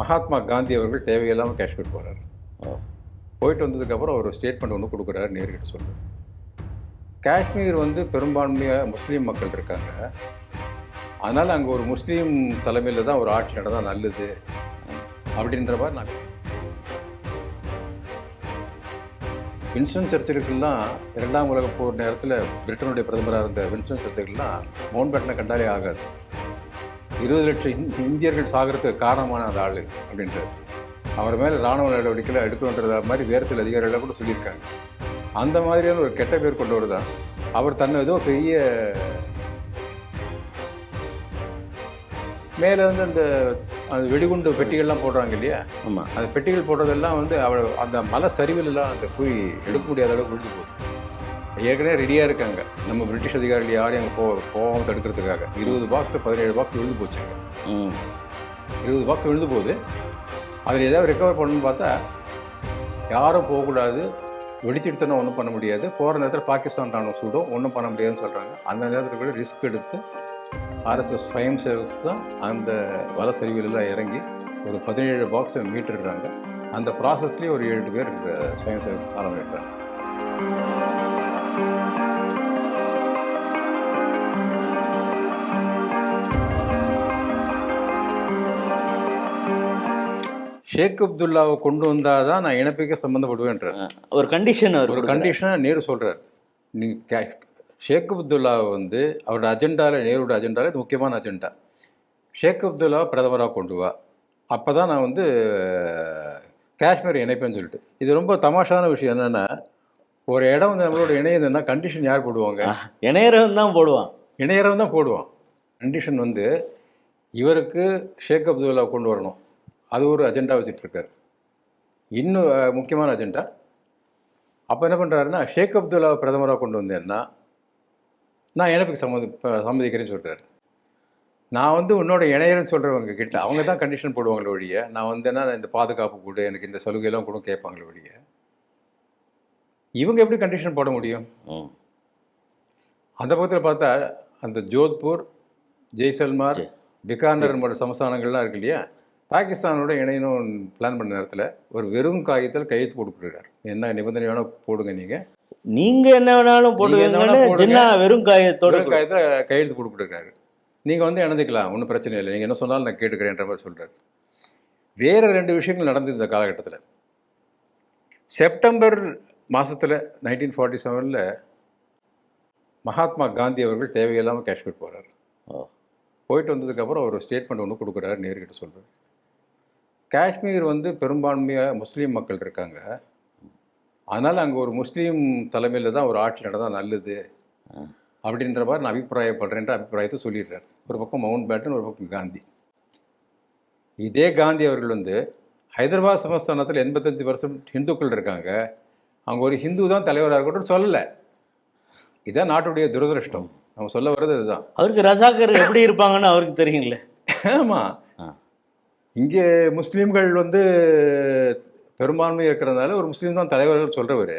மகாத்மா காந்தி அவர்கள் தேவையில்லாமல் காஷ்மீர் போகிறார். போயிட்டு வந்ததுக்கப்புறம் ஒரு ஸ்டேட்மெண்ட் ஒன்று கொடுக்குறாரு நேருகிட்ட சொல்றாரு காஷ்மீர் வந்து பெரும்பான்மையாக முஸ்லீம் மக்கள் இருக்காங்க. அதனால் அங்கே ஒரு முஸ்லீம் தலைமையில் தான் ஒரு ஆட்சி நடந்தால் நல்லது. அப்படின்ற மாதிரி நான் வின்ஸ்டன் சர்ச்சிலுக்கெல்லாம் இரண்டாம் உலகப் போர் நேரத்தில் பிரிட்டனுடைய பிரதமராக இருந்த வின்ஸ்டன் சர்ச்சிலுக்கெல்லாம் மவுண்ட் பேட்டனை கண்டாலே ஆகாது. இருபது லட்சம் இந்தி- இந்தியர்கள் சாகிறதுக்கு காரணமான அந்த ஆள் அப்படின்றது அவர் மேலே ராணுவ நடவடிக்கைகள் எடுக்கணுன்றத மாதிரி வேறு சில அதிகாரிகள் கூட சொல்லியிருக்காங்க. அந்த மாதிரியான ஒரு கெட்ட பேர் கொண்டவர் தான். அவர் தன்னை ஏதோ பெரிய மேலே வந்து அந்த அந்த வெடிகுண்டு பெட்டிகள்லாம் போடுறாங்க இல்லையா? ஆமாம் அந்த பெட்டிகள் போடுறதெல்லாம் வந்து அவள் அந்த மலை சரிவிலெல்லாம் அந்த போய் எடுக்க முடியாத அளவுக்கு விழுந்து போகுது. ஏற்கனவே ரெடியாக இருக்காங்க. நம்ம பிரிட்டிஷ் அதிகாரிகள் யாரையும் அங்கே போ போகாமல் தடுக்கிறதுக்காக. இருபது பாக்ஸில் பதினேழு பாக்ஸ் விழுந்து போச்சுங்க இருபது பாக்ஸ் விழுந்து போகுது. அதில் ஏதாவது ரெக்கவர் பண்ணணும்னு பார்த்தா யாரும் போகக்கூடாது. வெடிச்சிடுத்தனா ஒன்றும் பண்ண முடியாது. போகிற நேரத்தில் பாகிஸ்தான் ராணுவம் சூடும். ஒன்றும் பண்ண முடியாதுன்னு சொல்கிறாங்க அந்த நேரத்தில் கூட ரிஸ்க் எடுத்து ஆர்எஸ்எஸ் ஸ்வயம் சேவக்ஸ் தான் அந்த வல சரிவிலெல்லாம் இறங்கி ஒரு பதினேழு பாக்ஸை மீட்டுடுறாங்க அந்த ப்ராசஸ்லேயே ஒரு ஏழு பேர் ஸ்வயம் சேவக்ஸ் காலம் எடுக்கிறாங்க ஷேக் அப்துல்லாவை கொண்டு வந்தால் தான் நான் இணைப்பிக்க சம்மந்தப்படுவேன்றார். ஒரு கண்டிஷன் அவர் ஒரு. கண்டிஷனை நேரு சொல்கிறார் நீ கே- ஷேக் அப்துல்லாவை வந்து அவரோட அஜெண்டாவில் நேருவோட அஜெண்டாவில் இது முக்கியமான அஜெண்டா ஷேக் அப்துல்லாவை பிரதமராக கொண்டு வா. அப்போ தான் நான் வந்து காஷ்மீர் இணைப்பேன்னு சொல்லிட்டு. இது ரொம்ப தமாஷான விஷயம் என்னென்னா ஒரு இடம் வந்து நம்மளோட இணையுதுன்னா கண்டிஷன் யார் போடுவாங்க? இணையரவன் தான் போடுவான். இணையரம் தான் போடுவான். கண்டிஷன் வந்து இவருக்கு ஷேக் அப்துல்லா கொண்டு வரணும். அது ஒரு அஜெண்டா வச்சுட்ருக்காரு இன்னும் முக்கியமான அஜெண்டா அப்போ என்ன பண்ணுறாருன்னா ஷேக் அப்துல்லாவை பிரதமராக கொண்டு வந்தேன்னா நான் இணைப்புக்கு சம்மதி சம்மதிக்கிறேன்னு சொல்கிறாரு நான் வந்து உன்னோட இணையரன்னு சொல்கிறவங்க கிட்ட அவங்க தான் கண்டிஷன் போடுவாங்களே ஒழிய நான் வந்தேன்னா இந்த பாதுகாப்பு கொடு எனக்கு இந்த சலுகையெல்லாம் கூட கேட்பாங்களே ஒழிய இவங்க எப்படி கண்டிஷன் போட முடியும்? அந்த பக்கத்தில் பார்த்தா அந்த ஜோத்பூர் ஜெய்சல்மார் ஜெய். பிகானர் போன்ற சமஸ்தானங்கள்லாம் இருக்கு இல்லையா? பாகிஸ்தானோட இணையணும் பிளான் பண்ண நேரத்தில் ஒரு வெறும் காகிதத்தில் கையெழுத்து போட்டுக்கிறார் என்ன நிபந்தனை வேணால் போடுங்க நீங்கள் நீங்க என்ன வேணாலும் போடுங்க. வெறும் வெறும் காகிதத்தில் கையெழுத்து போட்டுக்கிறாரு நீங்கள் வந்து இணைஞ்சிக்கலாம் ஒன்றும் பிரச்சனை இல்லை. நீங்கள் என்ன சொன்னாலும் நான் கேட்டுக்கிறேன்ற மாதிரி சொல்கிறார் வேறு ரெண்டு விஷயங்கள் நடந்தது இந்த காலகட்டத்தில். செப்டம்பர் மாதத்தில் நைன்டீன் ஃபார்ட்டி செவனில் மகாத்மா காந்தி அவர்கள் தேவையில்லாமல் காஷ்மீர் போகிறார். போயிட்டு வந்ததுக்கப்புறம் ஒரு ஸ்டேட்மெண்ட் ஒன்று கொடுக்குறாரு நேருகிட்ட சொல்கிறார் காஷ்மீர் வந்து பெரும்பான்மையாக முஸ்லீம் மக்கள் இருக்காங்க. அதனால் அங்கே ஒரு முஸ்லீம் தலைமையில் தான் ஒரு ஆட்சி நடந்தால் நல்லது. அப்படின்ற மாதிரி நான் அபிப்பிராயப்படுறேன்ற அபிப்பிராயத்தை சொல்லிடுறார். ஒரு பக்கம் மவுண்ட் பேட்டன் ஒரு பக்கம் காந்தி. இதே காந்தி அவர்கள் வந்து ஹைதராபாத் சமஸ்தானத்தில் எண்பத்தஞ்சு பர்சன்ட் ஹிந்துக்கள் இருக்காங்க. அவங்க ஒரு ஹிந்து தான் தலைவராக இருக்கட்டும் சொல்லலை. இதான் நாட்டுடைய துரதிருஷ்டம். நம்ம சொல்ல வர்றது இதுதான். அவருக்கு ரசாக்கர் எப்படி இருப்பாங்கன்னு அவருக்கு தெரியுங்களே ஆமாம். இங்கே முஸ்லீம்கள் வந்து பெரும்பான்மை இருக்கிறதுனால ஒரு முஸ்லீம் தான் தலைவர்கள் சொல்கிறவர்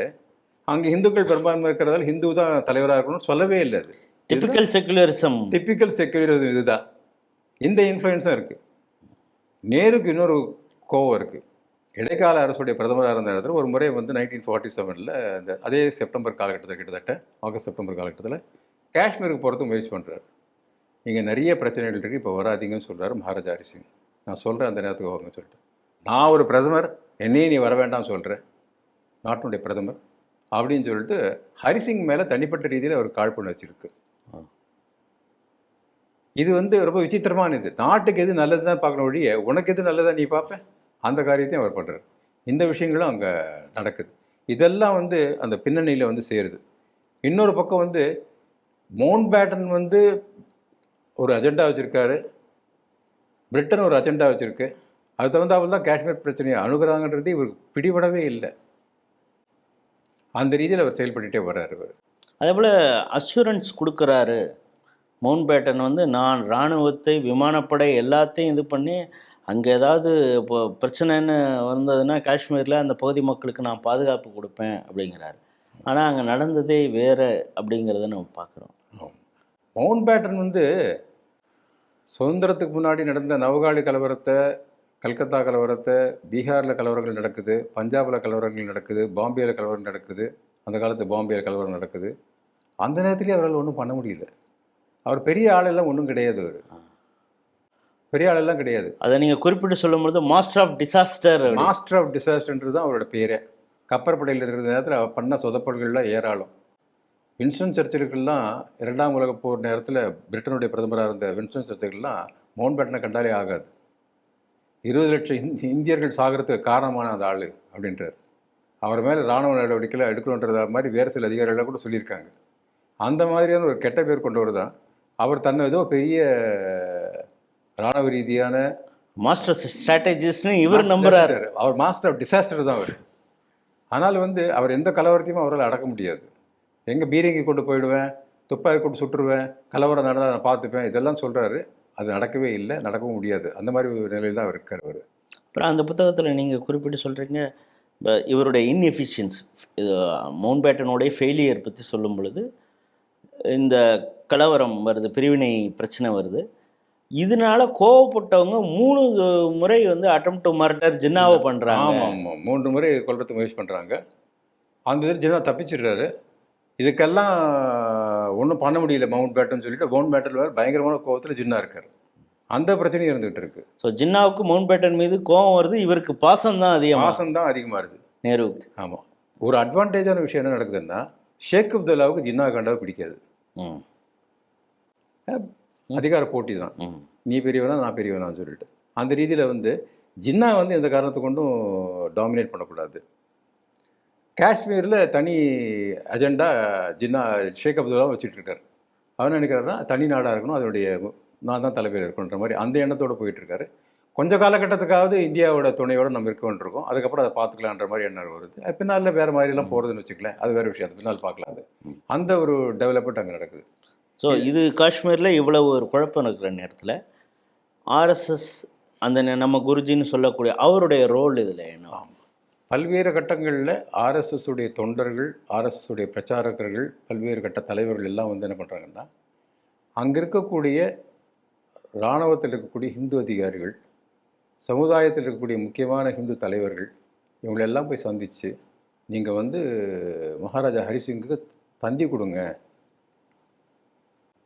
அங்கே இந்துக்கள் பெரும்பான்மை இருக்கிறதால ஹிந்து தான் தலைவராக இருக்கணும்னு சொல்லவே இல்லை அது. டிபிக்கல் செக்குலரிசம் டிப்பிக்கல் செக்யூரிசம் இதுதான். இந்த இன்ஃப்ளூயன்ஸும் இருக்குது நேருக்கு இன்னொரு கோவம் இருக்குது இடைக்கால அரசுடைய பிரதமராக இருந்த இடத்துல ஒரு முறை வந்து நைன்டீன் ஃபார்ட்டி செவனில் அந்த அதே செப்டம்பர் காலகட்டத்தில் கிட்டத்தட்ட ஆகஸ்ட் செப்டம்பர் காலகட்டத்தில் காஷ்மீருக்கு போகிறதுக்கு முயற்சி பண்ணுறாரு இங்கே நிறைய பிரச்சனைகள் இருக்குது இப்போ வராதீங்கன்னு சொல்கிறாரு மகாராஜா ஹரி சிங் நான் சொல்கிறேன் அந்த நேரத்துக்கு வாங்கன்னு சொல்லிட்டு. நான் ஒரு பிரதமர் என்னையும் நீ வர வேண்டாம் சொல்கிறேன் நாட்டினுடைய பிரதமர் அப்படின்னு சொல்லிட்டு ஹரிசிங் மேலே தனிப்பட்ட ரீதியில் அவர் காழ்ப்புணர்ச்சி இருக்கு. ஆ. இது வந்து ரொம்ப விசித்திரமானது நாட்டுக்கு எது நல்லது தான் பார்க்கணும் ஒழிய உனக்கு எது நல்லதா நீ பார்ப்ப? அந்த காரியத்தையும் அவர் பண்ணுறாரு இந்த விஷயங்களும் அங்கே நடக்குது. இதெல்லாம் வந்து அந்த பின்னணியில் வந்து சேருது. இன்னொரு பக்கம் வந்து மவுண்ட் பேட்டன் வந்து ஒரு அஜெண்டா வச்சுருக்காரு. பிரிட்டன் ஒரு அஜெண்டா வச்சுருக்கு. அது தகுந்தாப்புல தான் காஷ்மீர் பிரச்சனையை அணுகுறாங்கன்றது இவருக்கு பிடிபடவே இல்லை. அந்த ரீதியில் அவர் செயல்பட்டுட்டே வர்றாரு அவர் அதே போல் அஷூரன்ஸ் கொடுக்குறாரு. மவுண்ட் பேட்டன் வந்து நான் இராணுவத்தை விமானப்படை எல்லாத்தையும் இது பண்ணி அங்கே ஏதாவது இப்போ பிரச்சனைன்னு வந்ததுன்னா காஷ்மீரில் அந்த பகுதி மக்களுக்கு நான் பாதுகாப்பு கொடுப்பேன் அப்படிங்கிறாரு. ஆனால் அங்கே நடந்ததே வேறு அப்படிங்கிறத நம்ம பார்க்குறோம். மவுண்ட் பேட்டன் வந்து சுதந்திரத்துக்கு முன்னாடி நடந்த நவகாளி கலவரத்தை கல்கத்தா கலவரத்தை பீகாரில் கலவரங்கள் நடக்குது பஞ்சாபில் கலவரங்கள் நடக்குது பாம்பேயில் கலவரம் நடக்குது அந்த காலத்து பாம்பேயில் கலவரம் நடக்குது. அந்த நேரத்துலேயே அவரால் ஒன்றும் பண்ண முடியல. அவர் பெரிய ஆளெல்லாம் ஒன்றும் கிடையாது அவர். பெரிய ஆளெல்லாம் கிடையாது. அதை நீங்கள் குறிப்பிட்டு சொல்லும்பொழுது master of disaster master of டிசாஸ்டர்ன்றது தான் அவரோட பேரே. கப்பற்படையில் இருக்கிற நேரத்தில் அவர் பண்ண சொதப்பல்கள்லாம் ஏராளம். வின்ஸ்டன் சர்ச்சிலுக்கெல்லாம் இரண்டாம் உலகப் போர் நேரத்தில் பிரிட்டனுடைய பிரதமராக இருந்த வின்ஸ்டன் சர்ச்சிலுக்கெல்லாம் மவுண்ட் பேட்டனை கண்டாலே ஆகாது. இருபது லட்சம் இந்தி- இந்தியர்கள் சாகிறதுக்கு காரணமான அந்த ஆள் அப்படின்றார். அவர் மேலே இராணுவ நடவடிக்கையில் எடுக்கணுன்றத மாதிரி வேறு சில அதிகாரிகள் கூட சொல்லியிருக்காங்க. அந்த மாதிரியான ஒரு கெட்ட பேர் கொண்டவர் தான். அவர் தன்னை ஏதோ பெரிய இராணுவ ரீதியான மாஸ்டர் ஸ்ட்ராட்டஜிஸ்ட்னு இவர் நம்புறாரு. அவர் மாஸ்டர் ஆஃப் டிசாஸ்டர் தான் அவர். ஆனால் வந்து அவர் எந்த கலவரத்தையும் அவரால் அடக்க முடியாது. எங்கே பீரங்கி கொண்டு போயிடுவேன் துப்பாக்கி கொண்டு சுட்டுருவேன் கலவரம் நடந்தால் நான் பார்த்துப்பேன் இதெல்லாம் சொல்கிறாரு அது நடக்கவே இல்லை நடக்கவும் முடியாது. அந்த மாதிரி ஒரு நிலையில் தான் அவர் இருக்கார் அவர். அப்புறம் அந்த புத்தகத்தில் நீங்கள் குறிப்பிட்டு சொல்கிறீங்க இவருடைய இன்எஃபிஷியன்ஸ் இது மவுண்ட் பேட்டனுடைய ஃபெயிலியர் பற்றி சொல்லும் பொழுது இந்த கலவரம் வருது பிரிவினை பிரச்சனை வருது. இதனால கோவப்பட்டவங்க மூணு முறை வந்து அட்டம் டு மர்டர் ஜின்னாவை பண்ணுறாங்க ஆமாம் ஆமாம் மூன்று முறை கொல்றதுக்கு முயற்சி பண்ணுறாங்க அந்த இதில் ஜின்னா தப்பிச்சிடுறாரு. இதுக்கெல்லாம் ஒன்றும் பண்ண முடியல மவுண்ட் பேட்டன் சொல்லிட்டு. மவுண்ட் பேட்டன் வேறு பயங்கரமான கோவத்தில் ஜின்னா இருக்கார். அந்த பிரச்சனையும் இருந்துகிட்டு இருக்கு. ஸோ ஜின்னாவுக்கு மவுண்ட் பேட்டன் மீது கோவம் வருது. இவருக்கு பாசம் தான் அதிகமாக மாசம் தான் அதிகமாக இருக்குது நேருவுக்கு. ஆமாம் ஒரு அட்வான்டேஜான விஷயம் என்ன நடக்குதுன்னா ஷேக் அப்துல்லாவுக்கு ஜின்னா கண்டாவை பிடிக்காது. ம். அதிகார போட்டி தான். நீ பெரியவனா நான் பெரியவனான்னு சொல்லிட்டு. அந்த ரீதியில் வந்து ஜின்னா வந்து எந்த காரணத்தை கொண்டும் டாமினேட் பண்ணக்கூடாது. காஷ்மீரில் தனி அஜெண்டா ஜின்னா ஷேக் அப்துல்லா வச்சுட்டு இருக்காரு அவர் என்ன நினைக்கிறாருன்னா தனி நாடாக இருக்கணும் அதனுடைய நான் தான் தலைமையில் இருக்கணுன்ற மாதிரி அந்த எண்ணத்தோடு போயிட்டு இருக்காரு கொஞ்ச காலகட்டத்துக்காவது இந்தியாவோட துணையோட நம்ம இருக்க வேண்டியிருக்கோம். அதுக்கப்புறம் அதை பார்த்துக்கலான்ற மாதிரி எண்ணம் வருது. பின்னால் வேறு மாதிரிலாம் போகிறதுன்னு வச்சுக்கலேன். அது வேறு விஷயம். அது பின்னால் பார்க்கலாம் அது. அந்த ஒரு டெவலப்மெண்ட் அங்கே நடக்குது. ஸோ இது காஷ்மீரில் இவ்வளவு ஒரு குழப்பம் இருக்கிற நேரத்தில் ஆர்எஸ்எஸ் அந்த நம்ம குருஜின்னு சொல்லக்கூடிய அவருடைய ரோல் இதில் என்ன? பல்வேறு கட்டங்களில் ஆர்எஸ்எஸ் உடைய தொண்டர்கள் ஆர்எஸ்எஸ் உடைய பிரச்சாரகர்கள் பல்வேறு கட்ட தலைவர்கள் எல்லாம் வந்து என்ன பண்ணுறாங்கன்னா அங்கே இருக்கக்கூடிய இராணுவத்தில் இருக்கக்கூடிய ஹிந்து அதிகாரிகள் சமுதாயத்தில் இருக்கக்கூடிய முக்கியமான ஹிந்து தலைவர்கள் இவங்களெல்லாம் போய் சந்தித்து நீங்கள் வந்து மகாராஜா ஹரிசிங்குக்கு தந்தி கொடுங்க.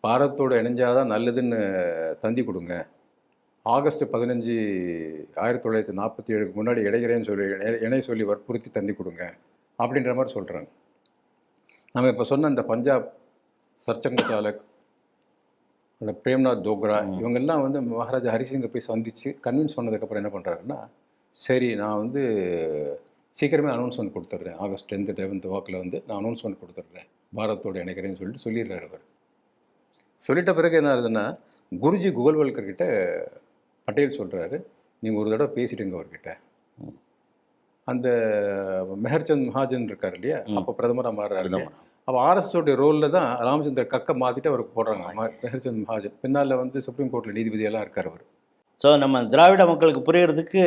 பாரத்தோடு இணைஞ்சாதான் நல்லதுன்னு தந்தி கொடுங்க. ஆகஸ்ட் பதினஞ்சு ஆயிரத்தி தொள்ளாயிரத்தி நாற்பத்தி ஏழுக்கு முன்னாடி இடைகிறேன்னு சொல்லி இணை- சொல்லி வற்புறுத்தி தந்தி கொடுங்க அப்படின்ற மாதிரி சொல்கிறாங்க நம்ம இப்போ சொன்ன இந்த பஞ்சாப் சர்ச்சங்க சாலக் அந்த பிரேம்நாத் தோக்ரா இவங்கெல்லாம் வந்து மகாராஜா ஹரிசிங்கை போய் சந்தித்து கன்வின்ஸ் பண்ணதுக்கப்புறம் என்ன பண்ணுறாருன்னா சரி நான் வந்து சீக்கிரமே அனௌன்ஸ்மெண்ட் கொடுத்துட்றேன். ஆகஸ்ட் டென்த்து லெவன்த்து வாக்கில் வந்து நான் அனௌன்ஸ்மெண்ட் கொடுத்துட்றேன். பாரத்தோடு இணைக்கிறேன்னு சொல்லிட்டு சொல்லிடுறாரு அவர். சொல்லிட்ட பிறகு என்ன ஆகுதுன்னா குருஜி குகல்வல்கர் கிட்ட பட்டேல் சொல்கிறாரு நீங்கள் ஒரு தடவை பேசிடுங்க அவர்கிட்ட. அந்த மெஹர்சந்த் மகாஜன் இருக்கார் இல்லையா. அப்போ பிரதமராக மாறுறாரு. அப்போ ஆர்எஸ்ஓடைய ரோலில் தான் ராமச்சந்திர கக்கை மாற்றிட்டு அவருக்கு போடுறாங்க. ம- மெஹர்சந்த் மகாஜன். பின்னால் வந்து சுப்ரீம் கோர்ட்டில் நீதிபதியெல்லாம் இருக்கார் அவர். ஸோ நம்ம திராவிட மக்களுக்கு புரியறதுக்கு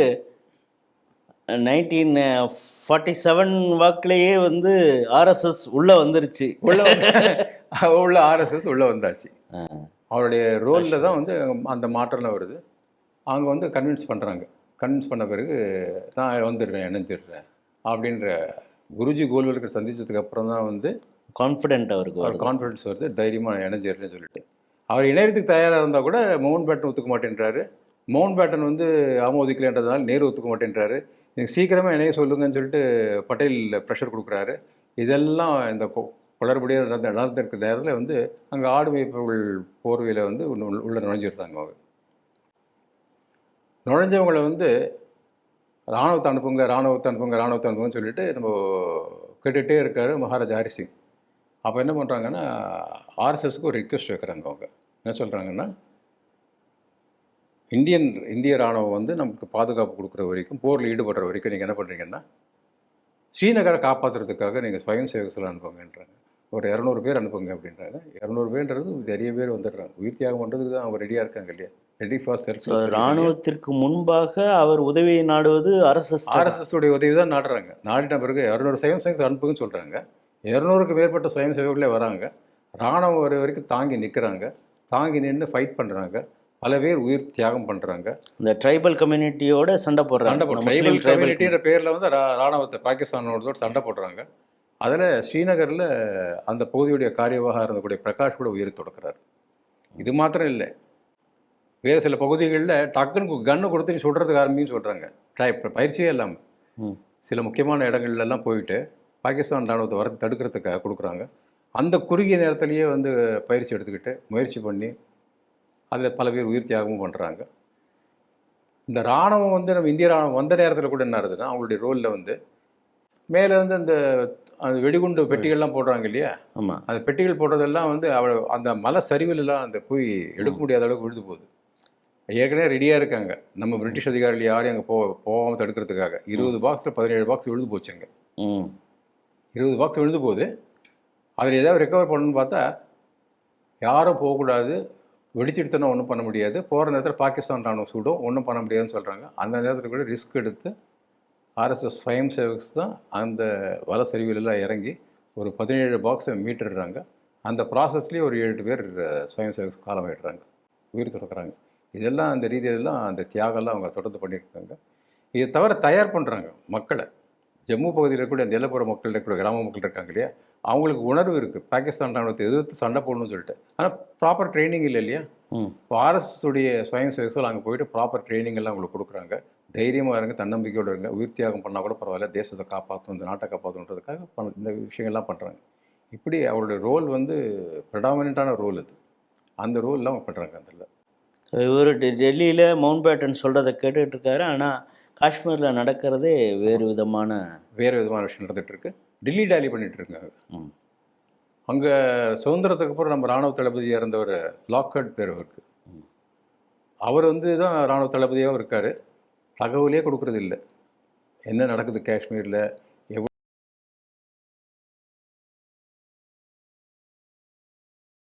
நைன்டீன் ஃபார்ட்டி செவன் வாக்குலேயே வந்து ஆர்எஸ்எஸ் உள்ளே வந்துருச்சு. உள்ள உள்ள ஆர்எஸ்எஸ் உள்ளே வந்தாச்சு. அவருடைய ரோலில் தான் வந்து அந்த மாற்றம்லாம் வருது. அவங்க வந்து கன்வின்ஸ் பண்ணுறாங்க கன்வின்ஸ் பண்ண பிறகு நான் வந்துடுறேன் இணைஞ்சிடுறேன். அப்படின்ற குருஜி கோல்வல்கர் சந்திச்சதுக்கு அப்புறம் தான் வந்து கான்ஃபிடென்ட் அவருக்கு அவர். கான்ஃபிடன்ஸ் வருது தைரியமாக இணைஞ்சிடுறேன்னு சொல்லிட்டு. அவர் இணையறதுக்கு தயாராக இருந்தால் கூட மவுண்ட் பேட்டன் ஒத்துக்க மாட்டேன்றாரு. மவுண்ட் பேட்டன் வந்து ஆமோதிக்கலைன்றதுனால நேரு ஒத்துக்க மாட்டேன்றாரு. எனக்கு சீக்கிரமாக இணைய சொல்லுங்கன்னு சொல்லிட்டு பட்டேல் ப்ரெஷர் கொடுக்குறாரு. இதெல்லாம் இந்த குளறுபடியாக நடந்த நடந்திருக்கிற நேரத்தில் வந்து அங்கே ஆடு மேய்ப்பவர்கள் போர்வையில் வந்து உள்ள உள்ள நுழைஞ்சிடுறாங்க அவங்க. நுழைஞ்சவங்களை வந்து ராணுவத்தை அனுப்புங்க ராணுவத்தை அனுப்புங்க ராணுவத்தை அனுப்புங்கன்னு சொல்லிட்டு நம்ம கேட்டுகிட்டே இருக்கார் மகாராஜா ஹரிசிங் அப்போ என்ன பண்ணுறாங்கன்னா ஆர்எஸ்எஸ்க்கு ஒரு ரிக்வெஸ்ட் வைக்கிறாங்க அவங்க. என்ன சொல்கிறாங்கன்னா இந்தியன் இந்திய ராணுவம் வந்து நமக்கு பாதுகாப்பு கொடுக்குற வரைக்கும் போரில் ஈடுபடுற வரைக்கும் நீங்கள் என்ன பண்ணுறீங்கன்னா ஸ்ரீநகரை காப்பாற்றுறதுக்காக நீங்கள் ஸ்வயம் சேவகத்தில் அனுப்புங்கன்றாங்க. ஒரு இரநூறு பேர் அனுப்புங்க அப்படின்றாங்க. இரநூறு பேர்ன்றது நிறைய பேர் வந்துடுறாங்க. உயிர் தியாகம் பண்ணுறதுக்கு தான் அவங்க ரெடியாக இருக்காங்க இல்லையா? ரெடி ஃபார் செல்ஃப் ராணுவத்திற்கு முன்பாக அவர் உதவியை நாடுவது ஆர்எஸ்எஸ் ஆர்எஸ்எஸ் உடைய உதவி தான் நாடுறாங்க. நாடின பிறகு இரநூறு சுயம் சேவக அனுப்புங்கன்னு சொல்கிறாங்க இரநூறுக்கு மேற்பட்ட சுயம் சேவர்களே வராங்க. ராணுவம் வர வரைக்கும் தாங்கி நிற்கிறாங்க தாங்கி நின்று ஃபைட் பண்ணுறாங்க பல பேர் உயிர் தியாகம் பண்ணுறாங்க இந்த ட்ரைபல் கம்யூனிட்டியோட சண்டை போடுறாங்க. சண்டை முஸ்லீம் ட்ரைபல் கம்யூனிட்டின்ற பேரில் வந்து ராணுவத்தை பாகிஸ்தானோட சண்டை போடுறாங்க. அதில் ஸ்ரீநகரில் அந்த பகுதியுடைய காரியவாக இருந்தக்கூடிய பிரகாஷ் கூட உயிர் தொடக்கிறார் இது மாத்திரம் இல்லை. வேறு சில பகுதிகளில் டக்குன்னு கன்று கொடுத்து நீ சுடுறதுக்கு ஆரம்பின்னு சொல்கிறாங்க பயிற்சியே இல்லாமல். சில முக்கியமான இடங்கள்ல எல்லாம் போயிட்டு பாகிஸ்தான் ராணுவத்தை வர தடுக்கிறதுக்காக கொடுக்குறாங்க. அந்த குறுகிய நேரத்திலேயே வந்து பயிற்சி எடுத்துக்கிட்டு முயற்சி பண்ணி அதில் பல பேர் உயிர் தியாகமும் பண்ணுறாங்க இந்த ராணுவம் வந்து நம்ம இந்திய ராணுவம் வந்த நேரத்தில் கூட என்ன ஆகுதுன்னா அவங்களுடைய ரோலில் வந்து மேலே வந்து அந்த அந்த வெடிகுண்டு பெட்டிகள்லாம் போடுறாங்க இல்லையா? ஆமா. அந்த பெட்டிகள் போடுறதெல்லாம் வந்து அவ அந்த மலை சரிவிலெல்லாம் அந்த போய் எடுக்க முடியாத அளவுக்கு விழுது போகுது. ஏற்கனவே ரெடியாக இருக்காங்க. நம்ம பிரிட்டிஷ் அதிகாரிகள் யாரையும் அங்கே போ போகாமல் தடுக்கிறதுக்காக. இருபது பாக்ஸில் பதினேழு பாக்ஸ் விழுது போச்சு அங்கே. இருபது பாக்ஸ் விழுந்து போகுது. அதில் ஏதாவது ரெக்கவர் பண்ணணும்னு பார்த்தா யாரும் போகக்கூடாது வெடிச்சிடுத்தனா ஒன்றும் பண்ண முடியாது. போகிற நேரத்தில் பாகிஸ்தான் ராணுவம் சூடும். ஒன்றும் பண்ண முடியாதுன்னு சொல்கிறாங்க அந்த நேரத்தில் கூட ரிஸ்க் எடுத்து ஆர்எஸ்எஸ் ஸ்வயம் சேவக்ஸ் தான் அந்த வல சரிவிலெல்லாம் இறங்கி ஒரு பதினேழு பாக்ஸை மீட்டுடுறாங்க. அந்த ப்ராசஸ்லேயே ஒரு ஏழு பேர் ஸ்வயம் சேவக்ஸ் காலமாயிடுறாங்க. உயிர் துறக்கிறாங்க. இதெல்லாம் அந்த ரீதியிலலாம் அந்த தியாகம்லாம் அவங்க தொடர்ந்து பண்ணியிருக்காங்க. இதை தவிர தயார் பண்ணுறாங்க மக்களை. ஜம்மு பகுதியில் இருக்கக்கூடிய அந்த எல்லப்புற மக்கள் இருக்கக்கூடிய கிராம மக்கள் இருக்காங்க இல்லையா? அவங்களுக்கு உணர்வு இருக்குது பாகிஸ்தான் ராணுவத்தை எதிர்த்து சண்டை போடணும்னு சொல்லிட்டு. ஆனால் ப்ராப்பர் ட்ரைனிங் இல்லை இல்லையா? இப்போ ஆர்எஸ்எஸ் உடைய ஸ்வயம் சேவக்கள் அங்கே போயிட்டு ப்ராப்பர் ட்ரைனிங் எல்லாம் உங்களுக்கு கொடுக்குறாங்க. தைரியமாக இருங்க தன்னம்பிக்கையோடு இருங்க. உயிர் தியாகம் பண்ணால் கூட பரவாயில்ல. தேசத்தை காப்பாற்றணும் இந்த நாட்டை காப்பாற்றணுன்றதுக்காக பண்ண இந்த விஷயங்கள்லாம் பண்ணுறாங்க இப்படி அவருடைய ரோல் வந்து ப்ரெடாமினண்ட்டான ரோல் அது. அந்த ரோல்லாம் அவங்க பண்ணுறாங்க அதில். இவர் டெல்லியில் மவுண்ட் பேட்டன் சொல்கிறத கேட்டுட்டு இருக்காரு. ஆனால் காஷ்மீரில் நடக்கிறதே வேறு விதமான வேறு விதமான விஷயம் நடந்துட்டு இருக்கு. டில்லி டாலி இருக்காங்க ம். அங்கே சுதந்திரத்துக்கு அப்புறம் நம்ம ராணுவ தளபதியாக இருந்தவர் லாக்கர்ட் பேர் அவருக்கு. ம். அவர் வந்து தான் ராணுவ தளபதியாகவும் இருக்கார். தகவலே கொடுக்கறது இல்லை. என்ன நடக்குது காஷ்மீரில்?